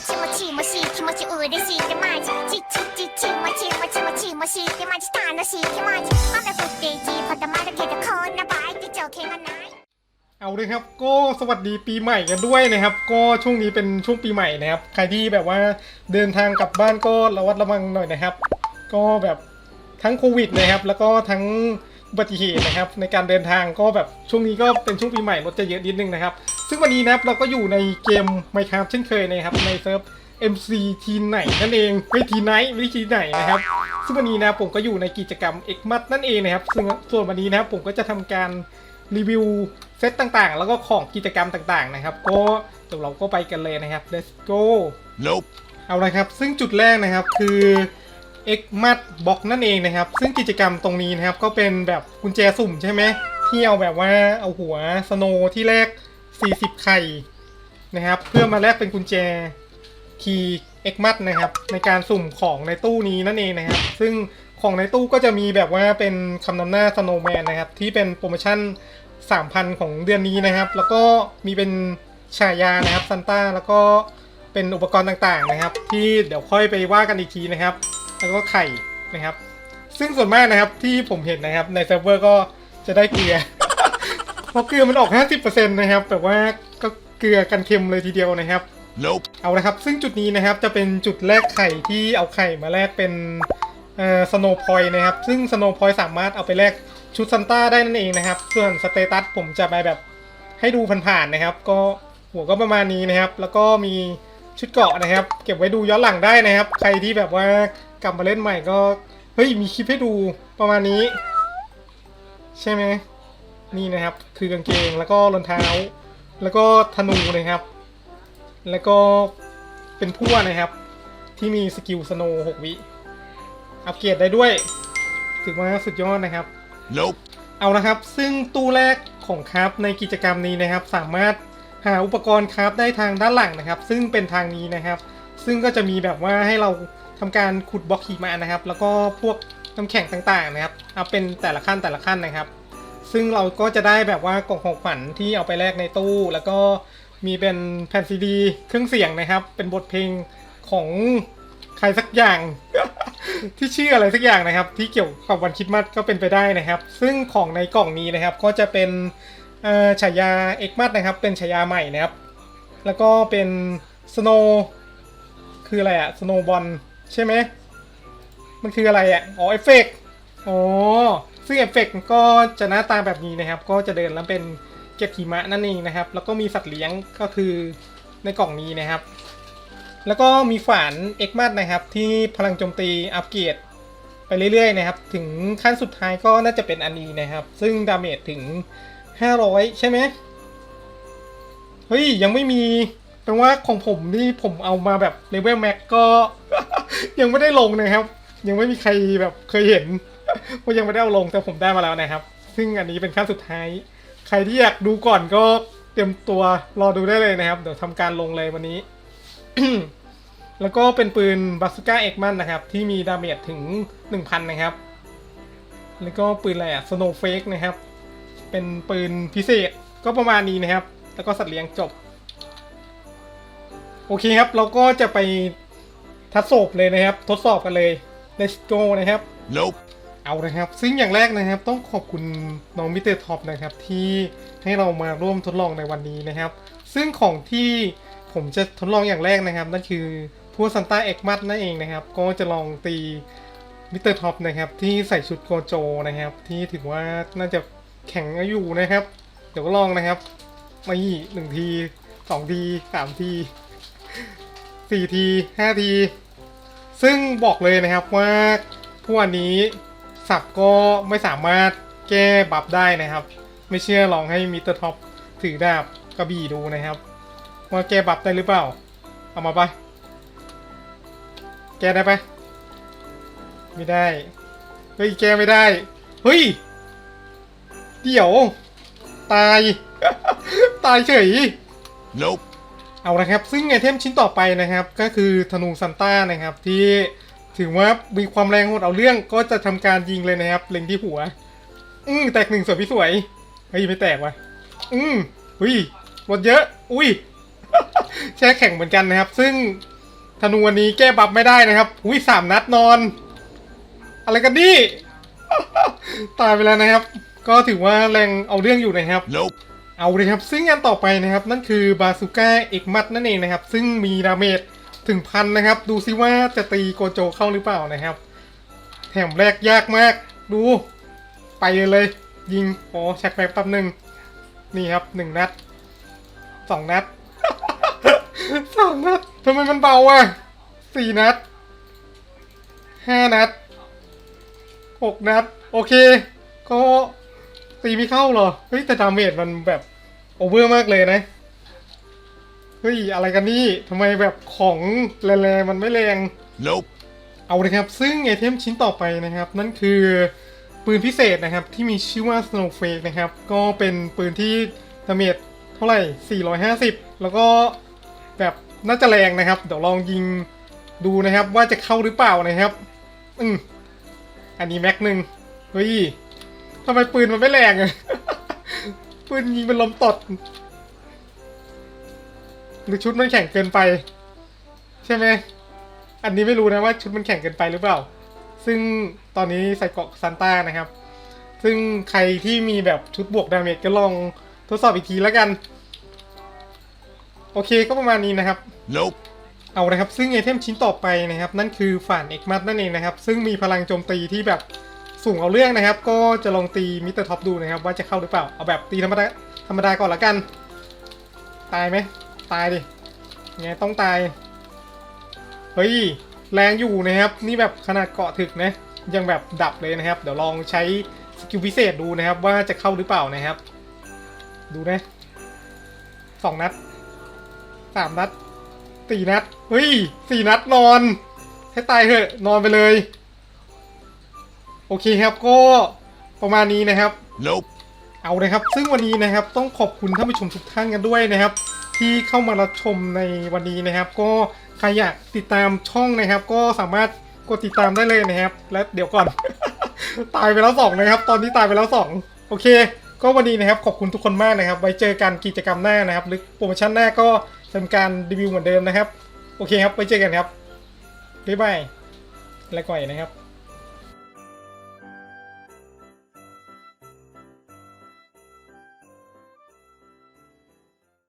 もちもちもしい気持ち嬉しいってマジちちちちもちもちもちもしいってマジ楽しい気持ち雨降って一固まるけどこんな場合って条件がない เอาเลยครับก็สวัสดีปีใหม่กันด้วยนะครับ ก็ช่วงนี้เป็นช่วงปีใหม่นะครับ ใครที่แบบว่าเดินทางกลับบ้านก็ระวัดระวังหน่อยนะครับ ก็แบบทั้งโควิดนะครับ แล้วก็ทั้ง อุบัติเหตุนะครับ ในการเดินทางก็แบบช่วงนี้ก็เป็นช่วงปีใหม่รถจะเยอะนิดนึงนะครับ ซึ่งวันนี้นะครับเราก็อยู่ในเกม Minecraft เช่นเคยนะครับในเซิร์ฟ MC ทีไหนนั่นเองไม่ทีไหนไม่ใช่ทีไหนนะครับ ซึ่งวันนี้นะครับผมก็อยู่ในกิจกรรม X มัดนั่นเองนะครับซึ่งส่วนวันนี้นะครับผมก็จะทำการรีวิวเซตต่างๆ แล้วก็ของกิจกรรมต่างๆนะครับ ก็เดี๋ยวเราก็ไปกันเลยนะครับ let's go Nope. เอาละครับ ซึ่งจุดแรกนะครับคือ X m a t Box นั่นเองนะครับ ซึ่งกิจกรรมตรงนี้นะครับ ก็เป็นแบบกุญแจสุ่มใช่ไหมที่เอาแบบว่าเอาหัวสโนที่แรก40 ไข่นะครับ เพื่อมาแลกเป็นกุญแจคีย์ X m a t นะครับ ในการสุ่มของในตู้นี้นั่นเองนะครับ ซึ่งของในตู้ก็จะมีแบบว่าเป็นคำนำหน้า Snowman นะครับ ที่เป็นโปรโมชั่น 3,000 ของเดือนนี้นะครับ แล้วก็มีเป็นฉายานะครับซันต้าแล้วก็เป็นอุปกรณ์ต่างๆนะครับ ที่เดี๋ยวค่อยไปว่ากันอีกทีนะครับ แล้วก็ไข่นะครับ ซึ่งส่วนมากนะครับที่ผมเห็นนะครับในเซิร์ฟเวอร์ก็จะได้เกลือ เพราะเกลือมันออก 50%นะครับแบบว่าก็เกลือกันเค็มเลยทีเดียวนะครับ Nope. เอาละครับ ซึ่งจุดนี้นะครับจะเป็นจุดแรกไข่ที่เอาไข่มาแลกเป็นเอ่อสโนพอยนะครับ ซึ่งสโนพอยสามารถเอาไปแลกชุดซันต้าได้นั่นเองนะครับ ส่วนสเตตัสผมจะไปแบบให้ดูผ่านๆนะครับ ก็หัวก็ประมาณนี้นะครับ แล้วก็มีชุดเกราะนะครับ เก็บไว้ดูย้อนหลังได้นะครับ ใครที่แบบว่า กลับมาเล่นใหม่ก็ เฮ้ย มีคลิปให้ดูประมาณนี้ ใช่ไหม นี่นะครับ คือกางเกงแล้วก็รองเท้า แล้วก็ธนูนะครับ แล้วก็เป็นพั่วนะครับ ที่มีสกิลสโนว์6วิอัปเกรดได้ด้วย ถือว่าสุดยอดนะครับ Nope. เอานะครับ ซึ่งตู้แรกของคราฟในกิจกรรมนี้นะครับ สามารถหาอุปกรณ์คราฟได้ทางด้านหลังนะครับ ซึ่งเป็นทางนี้นะครับ ซึ่งก็จะมีแบบว่าให้เรา ทำการขุดบล็อกหิมะนะครับ แล้วก็พวกน้ำแข็งต่างๆนะครับ เอาเป็นแต่ละขั้นแต่ละขั้นนะครับ ซึ่งเราก็จะได้แบบว่ากล่องของขวัญที่เอาไปแลกในตู้ แล้วก็มีเป็นแผ่นซีดี เครื่องเสียงนะครับ เป็นบทเพลงของใครสักอย่าง ที่ชื่ออะไรสักอย่างนะครับ ที่เกี่ยวกับวันคริดมาสก็เป็นไปได้นะครับ ซึ่งของในกล่องนี้นะครับก็จะเป็นฉายาเอกมัดนะครับ เป็นฉายาใหม่นะครับ แล้วก็เป็นสโนคืออะไรอะสโนบอล ใช่ไหมมันคืออะไรอะอ๋อเอฟเฟกอ๋อซึ่งเอฟเฟกก็จะหน้าตาแบบนี้นะครับ ก็จะเดินแล้วเป็นเก็บหิมะนั่นเองนะครับ แล้วก็มีสัตว์เลี้ยงก็คือในกล่องนี้นะครับ แล้วก็มีฝานเอกมัดนะครับ ที่พลังโจมตีอัปเกรดไปเรื่อยๆนะครับ ถึงขั้นสุดท้ายก็น่าจะเป็นอันนี้นะครับ ซึ่งดาเมจถึง 500 ใช่ไหมเฮ้ยยังไม่มี แปลว่าของผมนี่ผมเอามาแบบเลเวลแม็กก็ ยังไม่ได้ลงนะครับ ยังไม่มีใครแบบเคยเห็นว่ายังไม่ได้เอาลงแต่ผมได้มาแล้วนะครับ ซึ่งอันนี้เป็นขั้นสุดท้าย ใครที่อยากดูก่อนก็เตรียมตัวรอดูได้เลยนะครับ เดี๋ยวทำการลงเลยวันนี้ แล้วก็เป็นปืนบาสก้าเอ็กมันนะครับ ที่มีดาเมจถึง 1,000 นะครับ แล้วก็ปืนอะไรอะสโนเฟกนะครับ เป็นปืนพิเศษก็ประมาณนี้นะครับ แล้วก็สัตว์เลี้ยงจบ โอเคครับ เราก็จะไปทดสอบเลยนะครับ ทดสอบกันเลย let's go นะครับ Nope. เอานะครับ ซึ่งอย่างแรกนะครับ ต้องขอบคุณน้องมิเตอร์ท็อปนะครับ ที่ให้เรามาร่วมทดลองในวันนี้นะครับ ซึ่งของที่ผมจะทดลองอย่างแรกนะครับ นั่นคือพวกซันต้าเอ็กมัดนั่นเองนะครับ ก็จะลองตีมิเตอร์ท็อปนะครับ ที่ใส่ชุดโกโจนะครับ ที่ถือว่าน่าจะแข็งอยู่นะครับ เดี๋ยวก็ลองนะครับมาอีหนึ่งทีสองทีสามที สี่ทีห้าที ซึ่งบอกเลยนะครับว่าพวกอันนี้สับก็ไม่สามารถแก้บัฟได้นะครับ ไม่เชื่อลองให้มิสเตอร์ท็อปถือดาบกระบี่ดูนะครับ ว่าแก้บัฟได้หรือเปล่า เอามาไป แก้ได้ปะไม่ได้ เฮ้ย แก้ไม่ได้ เฮ้ย เดี๋ยว ตาย ตายเฉย Nope. เอาละครับซึ่งไอเทมชิ้นต่อไปนะครับ ก็คือธนูซันต้านะครับที่ถือว่ามีความแรงโหดเอาเรื่องก็จะทำการยิงเลยนะครับ เล็งที่หัว อืมแตกหนึ่งสวยพี่สวยเฮ้ยไม่แตกว่ะ อืมอุ้ยหมดเยอะ อุ้ยแช่แข็งเหมือนกันนะครับ ซึ่งธนูวันนี้แก้บัฟไม่ได้นะครับ อุ้ยสามนัดนอน อะไรกันนี่ ตายไปแล้วนะครับ ก็ถือว่าแรงเอาเรื่องอยู่นะครับ Nope. เอาเลยครับ ซึ่งงานต่อไปนะครับ นั่นคือบาซูก้าเอกมัดนั่นเองนะครับ ซึ่งมีดาเมจถึงพันนะครับ ดูซิว่าจะตีโกโจเข้าหรือเปล่านะครับ แถมแรกยากมาก ดู ไปเลยยิงโอ้แช็คแป๊บแป๊บหนึ่งนี่ครับหนึ่งนัดสองนัดสองนัดทำไมมันเบาอะสี่นัดห้านัดหกนัด โอเค ก็ตีไม่เข้าเหรอ เฮ้ย แต่ดาเมจมันแบบ โอเวอร์มากเลยนะ เฮ้ย อะไรกันนี่ทำไมแบบของแรงๆมันไม่แรง Nope. เอาเลยครับ ซึ่งไอเทมชิ้นต่อไปนะครับ นั่นคือปืนพิเศษนะครับ ที่มีชื่อว่า Snowflake นะครับ ก็เป็นปืนที่ดาเมจเท่าไหร่ 450 แล้วก็แบบน่าจะแรงนะครับ เดี๋ยวลองยิงดูนะครับ ว่าจะเข้าหรือเปล่านะครับ อืมอันนี้แม็กหนึ่งเฮ้ยทำไมปืนมันไม่แรงอะ ปืนยิงเป็นลมตดหรือชุดมันแข็งเกินไป ใช่ไหม อันนี้ไม่รู้นะว่าชุดมันแข็งเกินไปหรือเปล่า ซึ่งตอนนี้ใส่เกราะซันต้านะครับ ซึ่งใครที่มีแบบชุดบวกดาเมจก็ลองทดสอบอีกทีแล้วกัน โอเคก็ประมาณนี้นะครับ Nope. เอานะครับ ซึ่งไอเทมชิ้นต่อไปนะครับ นั่นคือฝ่านเอกมัดนั่นเองนะครับ ซึ่งมีพลังโจมตีที่แบบ สูงเอาเรื่องนะครับ ก็จะลองตีมิสเตอร์ท็อปดูนะครับ ว่าจะเข้าหรือเปล่า เอาแบบตีธรรมดาธรรมดาก่อนละกัน ตายไหม ตายดิงไงต้องตาย เฮ้ย แรงอยู่นะครับ นี่แบบขนาดเกาะถึกนะ ยังแบบดับเลยนะครับ เดี๋ยวลองใช้สกิลพิเศษดูนะครับ ว่าจะเข้าหรือเปล่านะครับ ดูนะสองนัดสามนัดสี่นัด เฮ้ยสี่นัดนอน ให้ตายเถอะนอนไปเลย โอเคครับก็ประมาณนี้นะครับ Nope. เอาเลยครับ ซึ่งวันนี้นะครับต้องขอบคุณท่านผู้ชมทุกท่านกันด้วยนะครับ ที่เข้ามารับชมในวันนี้นะครับ ก็ใครอยากติดตามช่องนะครับ ก็สามารถกดติดตามได้เลยนะครับ และเดี๋ยวก่อน ตายไปแล้วสองนะครับ ตอนนี้ตายไปแล้วสองโอเค ก็วันนี้นะครับขอบคุณทุกคนมากนะครับ ไว้เจอกันกิจกรรมหน้านะครับ หรือโปรโมชั่นหน้าก็ทำการรีวิวเหมือนเดิมนะครับ โอเคครับไว้เจอกันครับบ๊ายบายและก่อยนะครับ